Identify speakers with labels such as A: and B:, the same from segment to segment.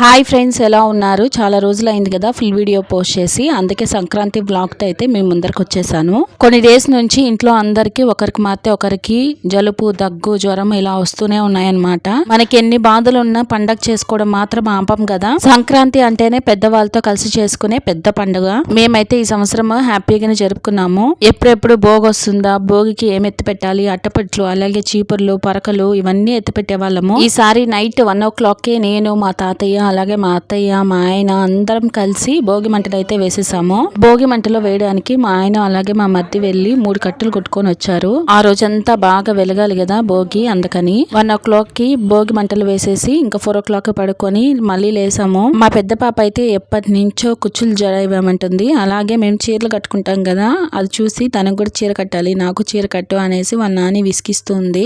A: Hi friends ఎలా ఉన్నారు? చాలా రోజులు అయింది కదా ఫుల్ వీడియో పోస్ట్ చేసి. అందుకే సంక్రాంతి బ్లాగ్తో అయితే మేము ముందరకు వచ్చేసాను. కొన్ని డేస్ నుంచి ఇంట్లో అందరికీ ఒకరికి మాత్రమే ఒకరికి జలుబు దగ్గు జ్వరం ఇలా వస్తూనే ఉన్నాయన్నమాట. మనకి ఎన్ని బాధలు ఉన్నా పండగ చేసుకోవడం మాత్రం ఆపం కదా. సంక్రాంతి అంటేనే పెద్దవాళ్ళతో కలిసి చేసుకునే పెద్ద పండుగ. మేమైతే ఈ సంవత్సరం హ్యాపీగానే జరుపుకున్నాము. ఎప్పుడెప్పుడు భోగి వస్తుందా భోగికి ఏం ఎత్తి పెట్టాలి అట్టపెట్లు అలాగే చీపుర్లు పరకలు ఇవన్నీ ఎత్తి పెట్టేవాళ్ళము. ఈసారి నైట్ వన్ ఓ క్లాక్ నేను మా తాతయ్య అలాగే మా అత్తయ్య మా ఆయన అందరం కలిసి భోగి మంటలు అయితే వేసేసాము. భోగి మంటలో వేయడానికి మా ఆయన అలాగే మా మధ్య వెళ్ళి మూడు కట్టెలు కొట్టుకొని వచ్చారు. ఆ రోజంతా బాగా వెలగాలి కదా భోగి అందుకని. వన్ ఓ క్లాక్కి భోగి మంటలు వేసేసి ఇంకా ఫోర్ ఓ క్లాక్ పడుకొని మళ్ళీ లేసాము. మా పెద్ద పాప అయితే ఎప్పటి నుంచో కుచ్చులు ఇవ్వమంటుంది అలాగే మేము చీరలు కట్టుకుంటాం కదా అది చూసి తనకు కూడా చీర కట్టాలి నాకు చీర కట్టు అనేసి వాళ్ళ నాని విసిగిస్తుంది.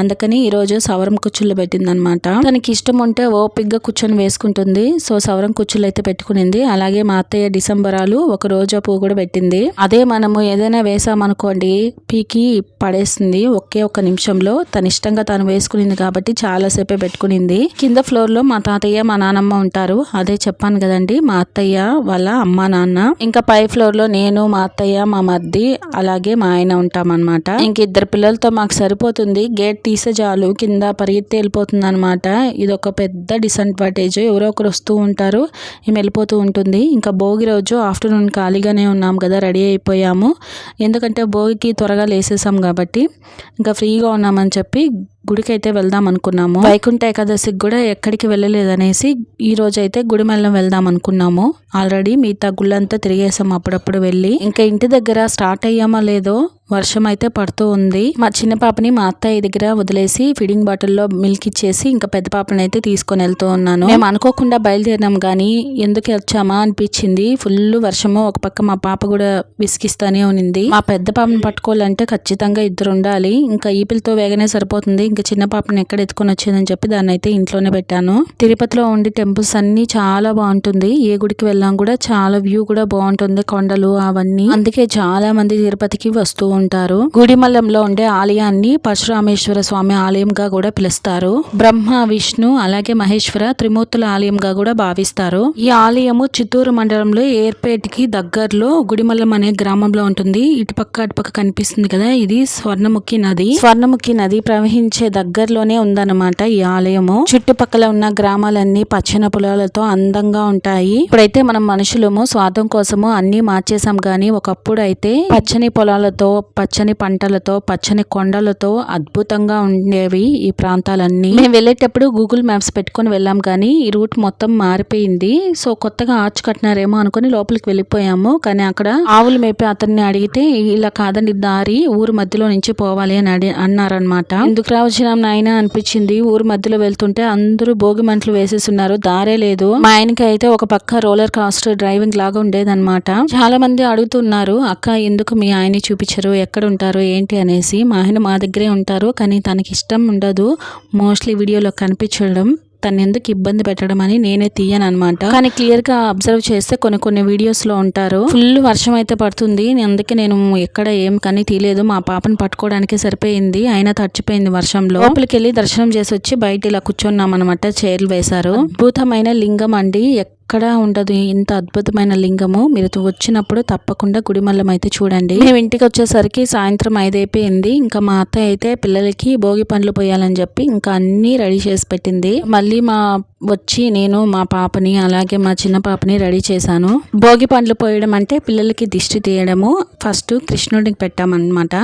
A: అందుకని ఈరోజు సవరం కుచ్చుళ్ళు పెట్టిందనమాట. తనకి ఇష్టం ఉంటే ఓపిగ్గా కూర్చొని వేసుకుంటుంది సో సవరం కుచ్చులు అయితే పెట్టుకునింది. అలాగే మా అత్తయ్య డిసెంబరాలు ఒక రోజా పువ్వు కూడా పెట్టింది. అదే మనము ఏదైనా వేసామనుకోండి పీకి పడేస్తుంది ఒకే ఒక్క నిమిషంలో. తన ఇష్టంగా తను వేసుకునింది కాబట్టి చాలా సేపే పెట్టుకునింది. కింద ఫ్లోర్లో మా తాతయ్య మా నానమ్మ ఉంటారు. అదే చెప్పాను కదండి మా అత్తయ్య వాళ్ళ అమ్మ నాన్న. ఇంకా పై ఫ్లోర్లో నేను మా అత్తయ్య మా మద్ది అలాగే మా ఆయన ఉంటామన్నమాట. ఇంక ఇద్దరు పిల్లలతో మాకు సరిపోతుంది. గేట్ తీసే చాలు కింద పరిగెత్తి వెళ్ళిపోతుంది అనమాట ఇది ఒక పెద్ద డిసడ్వాంటేజ్. ఎవరో ఒకరు వస్తూ ఉంటారు ఈమె వెళ్ళిపోతూ ఉంటుంది. ఇంకా భోగి రోజు ఆఫ్టర్నూన్ ఖాళీగానే ఉన్నాం కదా రెడీ అయిపోయాము. ఎందుకంటే భోగికి త్వరగా లేసేసాం కాబట్టి ఇంకా ఫ్రీగా ఉన్నామని చెప్పి గుడికి అయితే వెళ్దాం అనుకున్నాము. వైకుంఠ ఏకాదశికి కూడా ఎక్కడికి వెళ్ళలేదనేసి ఈ రోజు అయితే గుడిమెల్లం వెళ్దాం అనుకున్నాము. ఆల్రెడీ మిగతా గుళ్ళంతా తిరిగేసాం అప్పుడప్పుడు వెళ్ళి. ఇంకా ఇంటి దగ్గర స్టార్ట్ అయ్యామా లేదో వర్షం అయితే పడుతూ ఉంది. మా చిన్న పాపని మా అత్తయ్య దగ్గర వదిలేసి ఫీడింగ్ బాటిల్లో మిల్క్ ఇచ్చేసి ఇంకా పెద్ద పాపని అయితే తీసుకొని వెళ్తూ ఉన్నాను. మేము అనుకోకుండా బయలుదేరినాం కానీ ఎందుకు వచ్చామా అనిపించింది. ఫుల్ వర్షము. ఒక పక్క మా పాప కూడా విసిగిస్తానే ఉన్నింది. మా పెద్ద పాపని పట్టుకోవాలంటే ఖచ్చితంగా ఇద్దరు ఉండాలి. ఇంకా ఈపిలతో వేగనే సరిపోతుంది. ఇంకా చిన్న పాపని ఎక్కడ ఎత్తుకొని వచ్చిందని చెప్పి దాన్ని అయితే ఇంట్లోనే పెట్టాను. తిరుపతిలో ఉండి టెంపుల్స్ అన్ని చాలా బాగుంటుంది. ఏ గుడికి వెళ్ళాం కూడా చాలా వ్యూ కూడా బాగుంటుంది. కొండలు అవన్నీ. అందుకే చాలా మంది తిరుపతికి వస్తూ ఉంటారు. గుడిమల్లంలో ఉండే ఆలయాన్ని పరశురామేశ్వర స్వామి ఆలయంగా కూడా పిలుస్తారు. బ్రహ్మ విష్ణు అలాగే మహేశ్వర త్రిమూర్తుల ఆలయంగా కూడా భావిస్తారు. ఈ ఆలయము చిత్తూరు మండలంలో ఏర్పేటకి దగ్గరలో గుడిమల్లం అనే గ్రామంలో ఉంటుంది. ఇటుపక్క అటుపక్క కనిపిస్తుంది కదా. ఇది స్వర్ణముఖి నది. స్వర్ణముఖి నది ప్రవహించే దగ్గరలోనే ఉందన్నమాట ఈ ఆలయము. చుట్టుపక్కల ఉన్న గ్రామాలన్నీ పచ్చని పొలాలతో అందంగా ఉంటాయి. ఇప్పుడైతే మనం మనుషులము స్వార్థం కోసము అన్ని మార్చేసాం గాని ఒకప్పుడు అయితే పచ్చని పొలాలతో పచ్చని పంటలతో పచ్చని కొండలతో అద్భుతంగా ఉండేవి ఈ ప్రాంతాలన్నీ. మేము వెళ్ళేటప్పుడు గూగుల్ మ్యాప్స్ పెట్టుకొని వెళ్ళాం కానీ ఈ రూట్ మొత్తం మారిపోయింది. సో కొత్తగా ఆర్చ్ కట్టినారేమో అనుకుని లోపలికి వెళ్ళిపోయాము. కానీ అక్కడ ఆవులు మేపి అతన్ని అడిగితే ఇలా కాదండి దారి ఊరు మధ్యలో నుంచి పోవాలి అని అడి అన్నారనమాట ఎందుకు రావచ్చినాం నాయన అనిపించింది. ఊరు మధ్యలో వెళ్తుంటే అందరూ భోగి మంటలు వేసేస్తున్నారు దారే లేదు. మా ఆయనకి అయితే ఒక పక్క రోలర్ కాస్టర్ డ్రైవింగ్ లాగా ఉండేదన్నమాట. చాలా మంది అడుగుతున్నారు అక్క ఎందుకు మీ ఆయన్ని చూపించరు? ఎక్కడ ఉంటారు ఏంటి అనేసి మా ఆయన మా దగ్గరే ఉంటారు. కానీ తనకి ఇష్టం ఉండదు. మోస్ట్లీ వీడియోలో కనిపించడం తను ఎందుకు ఇబ్బంది పెట్టడం అని నేనే తీయను అనమాట కానీ క్లియర్గా అబ్జర్వ్ చేస్తే కొన్ని కొన్ని వీడియోస్లో ఉంటారు. ఫుల్ వర్షం అయితే పడుతుంది. అందుకే నేను ఎక్కడ ఏం కానీ తీయలేదు. మా పాపను పట్టుకోవడానికి సరిపోయింది. అయినా తడిచిపోయింది వర్షంలో. లోపలికి వెళ్ళి దర్శనం చేసి వచ్చి బయట ఇలా కూర్చున్నాం అనమాట చైర్లు వేశారు. అద్భుతమైన లింగం అండి. ఎక్కడా ఉండదు. ఇంత అద్భుతమైన లింగము. మీరు వచ్చినప్పుడు తప్పకుండా గుడిమల్లం అయితే చూడండి. మేము ఇంటికి వచ్చేసరికి సాయంత్రం ఐదైపోయింది. ఇంకా మా అత్త అయితే పిల్లలకి భోగి పండ్లు పోయాలని చెప్పి ఇంకా అన్ని రెడీ చేసి పెట్టింది. మళ్ళీ మా వచ్చి నేను మా పాపని అలాగే మా చిన్న పాపని రెడీ చేశాను. భోగి పండ్లు పోయడం అంటే పిల్లలకి దిష్టి తీయడము. ఫస్ట్ కృష్ణుడికి పెట్టామన్నమాట.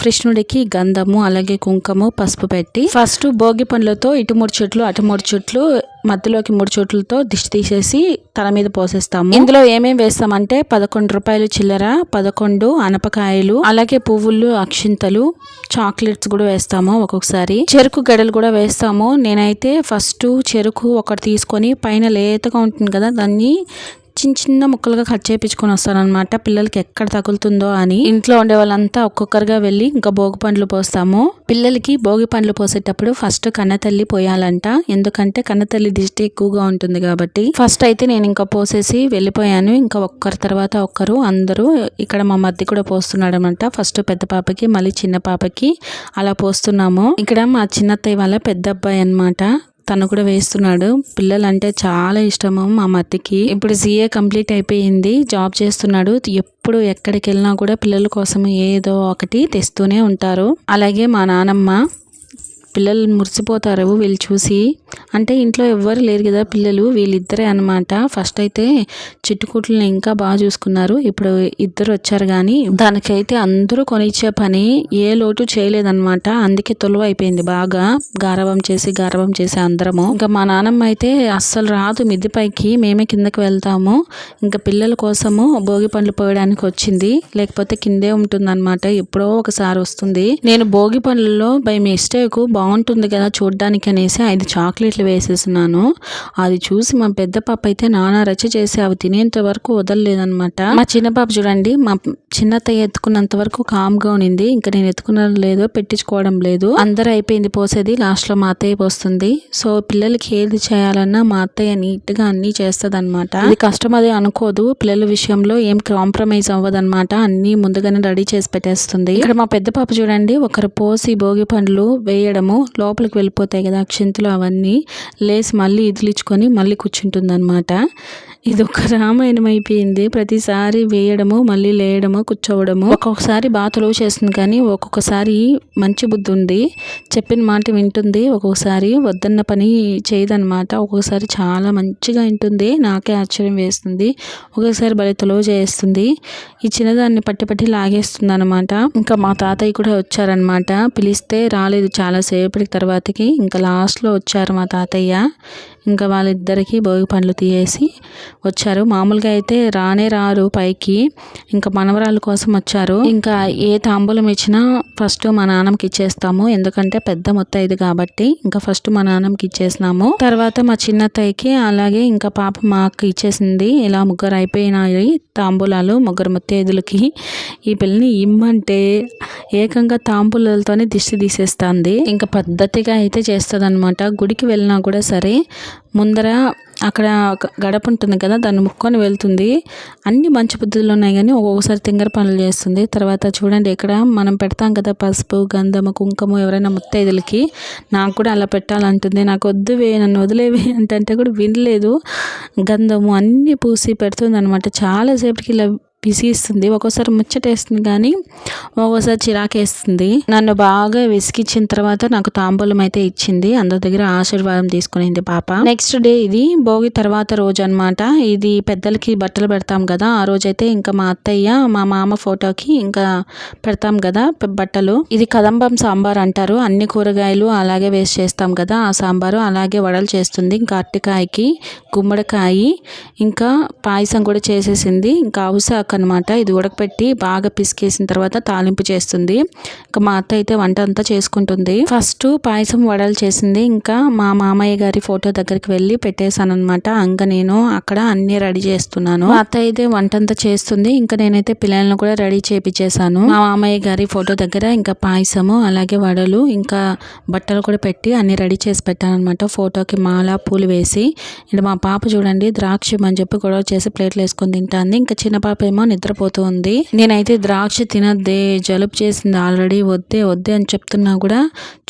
A: కృష్ణుడికి గంధము అలాగే కుంకము పసుపు పెట్టి ఫస్ట్ భోగి పండ్లతో ఇటు మూడు చెట్లు అటు మూడు చెట్లు మధ్యలోకి మూడు చోట్లతో దిష్టి తీసేసి తల మీద పోసేస్తాము. ఇందులో ఏమేమి వేస్తామంటే పదకొండు రూపాయలు చిల్లర పదకొండు అనపకాయలు అలాగే పువ్వులు అక్షింతలు చాక్లెట్స్ కూడా వేస్తాము ఒక్కొక్కసారి. చెరుకు గడలు కూడా వేస్తాము. నేనైతే ఫస్ట్ చెరుకు ఒకటి తీసుకొని పైన లేతగా ఉంటుంది కదా దాన్ని చిన్న చిన్న ముక్కలుగా కట్ చేయించుకొని వస్తానమాట పిల్లలకి ఎక్కడ తగులుతుందో అని. ఇంట్లో ఉండే వాళ్ళంతా ఒక్కొక్కరుగా వెళ్ళి ఇంకా భోగి పండ్లు పోస్తాము. పిల్లలకి భోగి పండ్లు పోసేటప్పుడు ఫస్ట్ కన్నతల్లి పోయాలంట. ఎందుకంటే కన్నతల్లి దిష్టి ఎక్కువగా ఉంటుంది కాబట్టి. ఫస్ట్ అయితే నేను ఇంకా పోసేసి వెళ్ళిపోయాను. ఇంకా ఒక్కరి తర్వాత ఒక్కరు అందరూ ఇక్కడ మా మధ్య కూడా పోస్తున్నాడు అనమాట ఫస్ట్ పెద్ద పాపకి మళ్ళీ చిన్న పాపకి అలా పోస్తున్నాము. ఇక్కడ మా చిన్నత్తయ్య వాళ్ళ పెద్ద అబ్బాయి అనమాట తను కూడా వేస్తున్నాడు. పిల్లలంటే చాలా ఇష్టము మా మత్తికి. ఇప్పుడు సీఏ కంప్లీట్ అయిపోయింది. జాబ్ చేస్తున్నాడు. ఎప్పుడు ఎక్కడికి వెళ్ళినా కూడా పిల్లల కోసం ఏదో ఒకటి తెస్తూనే ఉంటారు. అలాగే మా నానమ్మ పిల్లలు మురిసిపోతారు వీళ్ళు చూసి. అంటే ఇంట్లో ఎవ్వరు లేరు కదా పిల్లలు వీళ్ళిద్దరే అనమాట ఫస్ట్ అయితే చిట్టుకుట్లని ఇంకా బాగా చూసుకున్నారు. ఇప్పుడు ఇద్దరు వచ్చారు కానీ దానికైతే అందరూ కొనిచ్చే పని ఏ లోటు చేయలేదన్నమాట. అందుకే తొలువ అయిపోయింది బాగా. గారవం చేసి గారవం చేసి అందరము. ఇంకా మా నానమ్మ అయితే అస్సలు రాదు మిద్ది పైకి. మేమే కిందకి వెళ్తాము. ఇంకా పిల్లల కోసము భోగి పండ్లు పోయడానికి వచ్చింది. లేకపోతే కిందే ఉంటుందన్నమాట. ఎప్పుడో ఒకసారి వస్తుంది. నేను భోగి పండ్లలో బై మిస్టేక్ బాగుంటుంది కదా చూడ్డానికి అనేసి ఐదు చాక్లెట్లు వేసేసినాను. అది చూసి మా పెద్ద పాప అయితే నానా రచ్చ చేసి అవి తినేంత వరకు వదలలేదనమాట మా చిన్న పాప చూడండి మా చిన్నత్తయ్య ఎత్తుకున్నంత వరకు కామ్గా ఉన్నింది ఇంకా నేను ఎత్తుకున్న లేదో పెట్టించుకోవడం లేదు. అందరూ అయిపోయింది పోసేది లాస్ట్లో మా అత్తయ్య పోస్తుంది. సో పిల్లలకి ఏది చేయాలన్నా మా అత్తయ్య నీట్గా అన్నీ చేస్తుంది అనమాట ఇది కష్టం అదే అనుకోదు పిల్లల విషయంలో ఏం కాంప్రమైజ్ అవ్వదు అనమాట అన్ని ముందుగానే రెడీ చేసి పెట్టేస్తుంది. ఇక్కడ మా పెద్ద పాప చూడండి ఒకరు పోసి భోగి పండ్లు వేయడము లోపలికి వెళ్ళిపోతాయి కదా అక్షింతలు అవన్నీ. లేసి మళ్ళీ ఇదిలించుకొని మళ్ళీ కూర్చుంటుంది ఇది ఒక రామాయణం అయిపోయింది ప్రతిసారి వేయడము మళ్ళీ లేయడము కూర్చోవడము. ఒక్కొక్కసారి బాగా చేస్తుంది కానీ ఒక్కొక్కసారి మంచి బుద్ధి ఉంది. చెప్పిన మాట వింటుంది. ఒక్కొక్కసారి వద్దన్న పని చేయదన్నమాట. ఒక్కొక్కసారి చాలా మంచిగా వింటుంది. నాకే ఆశ్చర్యం వేస్తుంది. ఒక్కొక్కసారి భలే తొలవ చేస్తుంది. ఈ చిన్నదాన్ని పట్టి పట్టి లాగేస్తుంది అనమాట ఇంకా మా తాతయ్య కూడా వచ్చారనమాట పిలిస్తే రాలేదు చాలాసేపటి తర్వాతకి. ఇంకా లాస్ట్లో వచ్చారు మా తాతయ్య. ఇంకా వాళ్ళిద్దరికీ భోగి పండ్లు తీయేసి వచ్చారు. మామూలుగా అయితే రానే రారు పైకి. ఇంకా మనవరాల కోసం వచ్చారు. ఇంకా ఏ తాంబూలం ఇచ్చినా ఫస్ట్ మా నాన్నకి ఇచ్చేస్తాము. ఎందుకంటే పెద్ద మొత్తైదు కాబట్టి ఇంకా ఫస్ట్ మా నాన్నకి ఇచ్చేసినాము. తర్వాత మా చిన్నత్తయ్యకి అలాగే ఇంకా పాప మాకు ఇచ్చేసింది. ఇలా ముగ్గురు అయిపోయినాయి తాంబూలాలు ముగ్గురు ముత్తైదులకి. ఈ పిల్లని ఇమ్మంటే ఏకంగా తాంబూలతోనే దిష్టి తీసేస్తుంది. ఇంకా పద్ధతిగా అయితే చేస్తుంది అనమాట గుడికి వెళ్ళినా కూడా సరే ముందర అక్కడ గడప ఉంటుంది కదా దాన్ని ముక్కొని వెళ్తుంది. అన్ని మంచి బుద్ధులు ఉన్నాయి కానీ ఒక్కొక్కసారి తింగర పనులు చేస్తుంది. తర్వాత చూడండి ఇక్కడ మనం పెడతాం కదా పసుపు గంధము కుంకుమ ఎవరైనా ముత్తైదులకి. నాకు కూడా అలా పెట్టాలంటుంది. నాకు వద్దువే నన్ను వదిలేవి అంటే కూడా వినలేదు. గంధము అన్నీ పూసి పెడుతుంది అనమాట చాలాసేపటికి ఇలా విసిగిస్తుంది ఒక్కోసారి ముచ్చటేస్తుంది కానీ ఒక్కోసారి చిరాకేస్తుంది. నన్ను బాగా విసిగిచ్చిన తర్వాత నాకు తాంబూలం అయితే ఇచ్చింది. అందరి దగ్గర ఆశీర్వాదం తీసుకునింది పాప. నెక్స్ట్ డే ఇది భోగి తర్వాత రోజు అనమాట ఇది పెద్దలకి బట్టలు పెడతాం కదా ఆ రోజైతే ఇంకా మా అత్తయ్య మా మామ ఫోటోకి ఇంకా పెడతాం కదా బట్టలు. ఇది కదంబం సాంబార్ అంటారు. అన్ని కూరగాయలు అలాగే వేస్ట్ చేస్తాం కదా ఆ సాంబారు అలాగే వడలు చేస్తుంది. ఇంకా అరటికాయకి గుమ్మడికాయ ఇంకా పాయసం కూడా చేసేసింది. ఇంకా అవుసాక అనమాట ఇది ఉడకపెట్టి బాగా పిసికేసిన తర్వాత తాలింపు చేస్తుంది. ఇంకా మా అత్త అయితే వంట అంతా చేసుకుంటుంది. ఫస్ట్ పాయసం వడలు చేసింది. ఇంకా మా మామయ్య గారి ఫోటో దగ్గరికి వెళ్ళి పెట్టేశాను అనమాట ఇంకా నేను అక్కడ అన్ని రెడీ చేస్తున్నాను. మా అత్త అయితే వంట అంతా చేస్తుంది. ఇంకా నేనైతే పిల్లలను కూడా రెడీ చేపించేశాను మా మామయ్య గారి ఫోటో దగ్గర ఇంకా పాయసము అలాగే వడలు ఇంకా బట్టలు కూడా పెట్టి అన్ని రెడీ చేసి పెట్టాను అనమాట ఫోటోకి మాల పూలు వేసి. ఇంకా మా పాప చూడండి ద్రాక్ష అని చెప్పి గొడవ చేసి ప్లేట్లు వేసుకొని తింటాంది. ఇంకా చిన్న పాప ఏమో నిద్రపోతూ ఉంది నేనైతే ద్రాక్ష తినద్దే జలుబు చేసింది ఆల్రెడీ వద్దే వద్దే అని చెప్తున్నా కూడా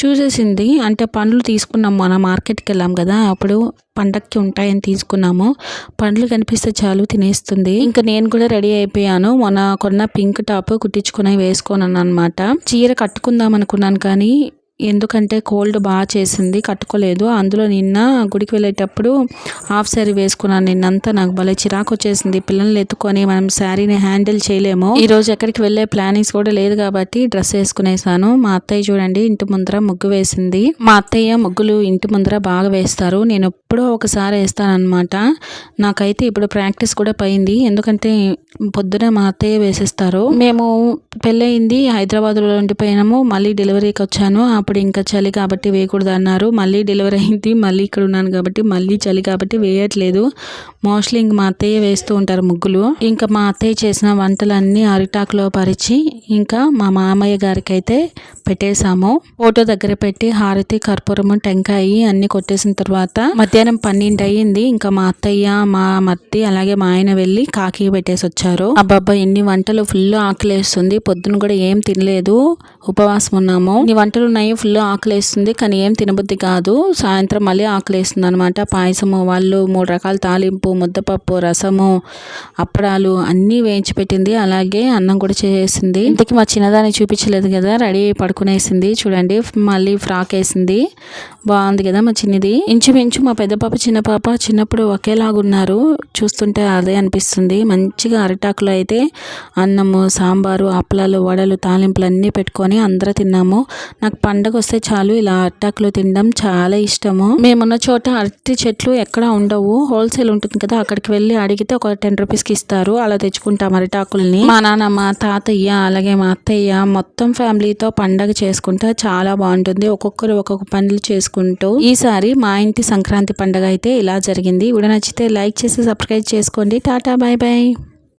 A: చూసేసింది. అంటే పండ్లు తీసుకున్నాం మన మార్కెట్కి వెళ్ళాం కదా అప్పుడు పండక్కి ఉంటాయని తీసుకున్నాము. పండ్లు కనిపిస్తే చాలు తినేస్తుంది. ఇంకా నేను కూడా రెడీ అయిపోయాను. మొన్న కొన్న పింక్ టాప్ కుట్టించుకుని వేసుకున్నాను అనమాట చీర కట్టుకుందాం అనుకున్నాను కానీ ఎందుకంటే కోల్డ్ బాగా చేసింది కట్టుకోలేదు. అందులో నిన్న గుడికి వెళ్ళేటప్పుడు హాఫ్ శారీ వేసుకున్నాను నిన్నంతా. నాకు భలే చిరాకు వచ్చేసింది. పిల్లల్ని ఎత్తుకొని మనం శారీని హ్యాండిల్ చేయలేము. ఈరోజు ఎక్కడికి వెళ్ళే ప్లానింగ్స్ కూడా లేదు కాబట్టి డ్రెస్ వేసుకునేసాను. మా అత్తయ్య చూడండి ఇంటి ముందర ముగ్గు వేసింది. మా అత్తయ్య ముగ్గులు ఇంటి ముందర బాగా వేస్తారు. నేను ఎప్పుడో ఒకసారి వేస్తానమాట నాకైతే ఇప్పుడు ప్రాక్టీస్ కూడా పోయింది. ఎందుకంటే పొద్దున మా అత్తయ్య వేసేస్తారు. మేము పెళ్ళయింది హైదరాబాద్లో ఉండిపోయినాము. మళ్ళీ డెలివరీకి వచ్చాను. అప్పుడు ఇంకా చలి కాబట్టి వేయకూడదు అన్నారు. మళ్ళీ డెలివరీ అయింది. మళ్ళీ ఇక్కడ ఉన్నాను కాబట్టి మళ్ళీ చలి కాబట్టి వేయట్లేదు. మోస్ట్లీ ఇంక మా అత్తయ్య వేస్తూ ఉంటారు ముగ్గులు. ఇంకా మా అత్తయ్య చేసిన వంటలన్నీ అరిటాకులో పరిచి ఇంకా మా మామయ్య గారికి అయితే పెట్టేశాము. ఫోటో దగ్గర పెట్టి హారతి కర్పూరము టెంకాయ అన్ని కొట్టేసిన తర్వాత మధ్యాహ్నం పన్నెండు అయ్యింది. ఇంకా మా అత్తయ్య మా మత్తి అలాగే మా ఆయన వెళ్ళి కాకి పెట్టేసి వచ్చారు. అబ్బాబ్బా ఎన్ని వంటలు ఫుల్ ఆకలేస్తుంది. పొద్దున కూడా ఏం తినలేదు. ఉపవాసం ఉన్నాము. నీ వంటలు ఉన్నాయి ఫుల్ ఆకలేస్తుంది కానీ ఏం తినబుద్ధి కాదు. సాయంత్రం మళ్ళీ ఆకలేస్తుంది అనమాట పాయసము వాళ్ళు మూడు రకాల తాలింపు ముద్దపప్పు రసము అప్పడాలు అన్నీ వేయించి పెట్టింది. అలాగే అన్నం కూడా చేసింది. ఇంతకి మా చిన్నదాన్ని చూపించలేదు కదా రెడీ పడుకునేసింది. చూడండి మళ్ళీ ఫ్రాక్ వేసింది. బాగుంది కదా మా చిన్నది. ఇంచుమించు మా పెద్ద పాప చిన్న పాప చిన్నప్పుడు ఒకేలాగున్నారు. చూస్తుంటే అదే అనిపిస్తుంది. మంచిగా అరిటాకులో అయితే అన్నము సాంబారు అప్పలాలు వడలు తాలింపులు అన్నీ పెట్టుకొని అందరూ తిన్నాము. నాకు పండగ వస్తే చాలు ఇలా అరిటాకులో తినడం చాలా ఇష్టము. మేమున్న చోట అరటి చెట్లు ఎక్కడ ఉండవు. హోల్సేల్ ఉంటుంది కదా అక్కడికి వెళ్ళి అడిగితే ఒక టెన్ రూపీస్కి ఇస్తారు. అలా తెచ్చుకుంటాం అరిటాకుల్ని. మా నాన్నమ్మ తాతయ్య అలాగే మా అత్తయ్య మొత్తం ఫ్యామిలీతో పండగ చేసుకుంటే చాలా బాగుంటుంది. ఒక్కొక్కరు ఒక్కొక్క పనులు చేసుకుంటూ. ఈసారి మా ఇంటి సంక్రాంతి పండగ అయితే ఇలా జరిగింది. ఇప్పుడు నచ్చితే లైక్ చేసి సబ్స్క్రైబ్ చేసుకోండి. Tata bye bye.